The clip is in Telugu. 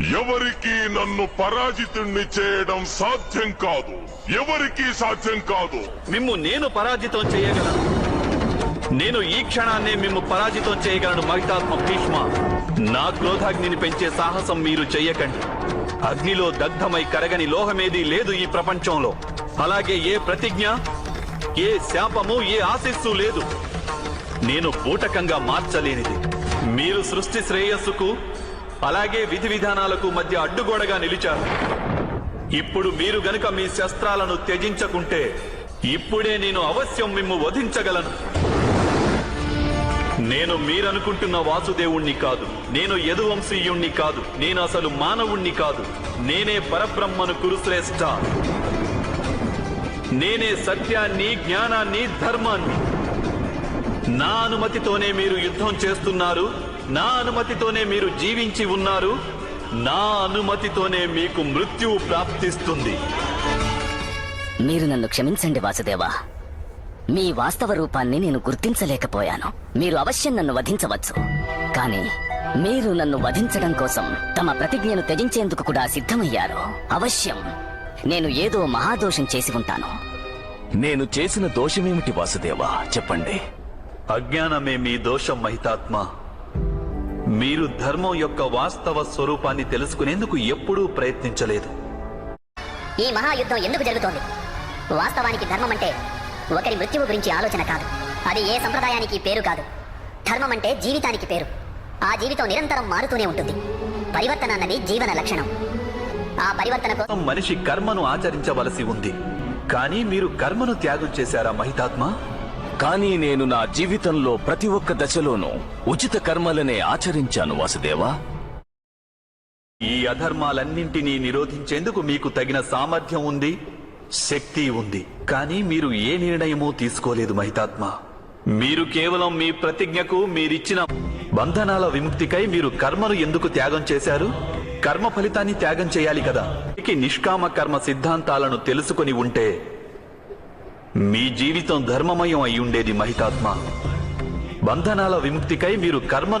ఎవరికీ నన్ను పరాజితుణ్ణి చేయడం సాధ్యం కాదు. ఎవరికీ సాధ్యం కాదు. మిమ్ము నేను పరాజితం చేయగలను. నేను ఈ క్షణాన్నే మిమ్ము పరాజితం చేయగలను మహితాత్మ భీష్మ. నా క్రోధాగ్నిని పెంచే సాహసం మీరు చెయ్యకండి. అగ్నిలో దగ్ధమై కరగని లోహమేదీ లేదు ఈ ప్రపంచంలో. అలాగే ఏ ప్రతిజ్ఞ ఏ శాపము ఏ ఆశిస్సు లేదు. నేను బూటకంగా మార్చలేనిది. మీరు సృష్టి శ్రేయస్సుకు అలాగే విధి విధానాలకు మధ్య అడ్డుగోడగా నిలిచారు. ఇప్పుడు మీరు గనుక మీ శస్త్రాలను త్యజించకుంటే ఇప్పుడే నేను అవశ్యం మిమ్ము వధించగలను. నేను మీరనుకుంటున్న వాసుదేవుణ్ణి కాదు నేను యదువంశీయుణ్ణి కాదు నేను అసలు మానవుణ్ణి కాదు నేనే పరబ్రహ్మను కురుశ్రేష్ట. నేనే సత్యాన్ని జ్ఞానాన్ని ధర్మాన్ని. నా అనుమతితోనే మీరు యుద్ధం చేస్తున్నారు నా అనుమతితోనే మీరు జీవించి ఉన్నారు నా అనుమతితోనే మీకు మృత్యువు ప్రాప్తిస్తుంది. మీరు నన్ను క్షమించండి వాసుదేవా. మీ వాస్తవ రూపాన్ని నేను గుర్తించలేకపోయాను. మీరు అవశ్యం నన్ను వధించవచ్చు. కానీ మీరు నన్ను వధించడం కోసం తమ ప్రతిజ్ఞను త్యజించేందుకు కూడా సిద్ధమయ్యారు. అవశ్యం. నేను ఏదో మహాదోషం చేసి ఉంటాను. నేను చేసిన దోషమేమిటి వాసుదేవా? చెప్పండి. అజ్ఞానమే మీ దోషం మహితాత్మ. మీరు ధర్మం యొక్క వాస్తవ స్వరూపాన్ని తెలుసుకునేందుకు ఎప్పుడూ ప్రయత్నించలేదు. ఈ మహాయుద్ధం ఎందుకు జరుగుతోంది? వాస్తవానికి ధర్మం అంటే ఒకరి మృత్యువు గురించి ఆలోచన కాదు. అది ఏ సంప్రదాయానికి పేరు కాదు. ధర్మం అంటే జీవితానికి పేరు. ఆ జీవితం నిరంతరం మారుతూనే ఉంటుంది. పరివర్తన అన్నది జీవన లక్షణం. ఆ పరివర్తన కోసం మనిషి కర్మను ఆచరించవలసి ఉంది. కానీ మీరు కర్మను త్యాగం చేశారా మహితాత్మ? కానీ నేను నా జీవితంలో ప్రతి ఒక్క దశలోనూ ఉచిత కర్మలనే ఆచరించాను వాసుదేవా. ఈ అధర్మాలన్నింటినీ నిరోధించేందుకు మీకు తగిన సామర్థ్యం ఉంది శక్తి ఉంది. కానీ మీరు ఏ నిర్ణయమూ తీసుకోలేదు మహితాత్మ. మీరు కేవలం మీ ప్రతిజ్ఞకు మీరిచ్చిన బంధనాల విముక్తికై మీరు కర్మను ఎందుకు త్యాగం చేశారు? కర్మ ఫలితాన్ని త్యాగం చేయాలి కదా. నిష్కామ కర్మ సిద్ధాంతాలను తెలుసుకొని ఉంటే మీ జీవితం ధర్మమయం అయి ఉండేది మహితాత్మ. బంధనాల విముక్తికై మీరు కర్మ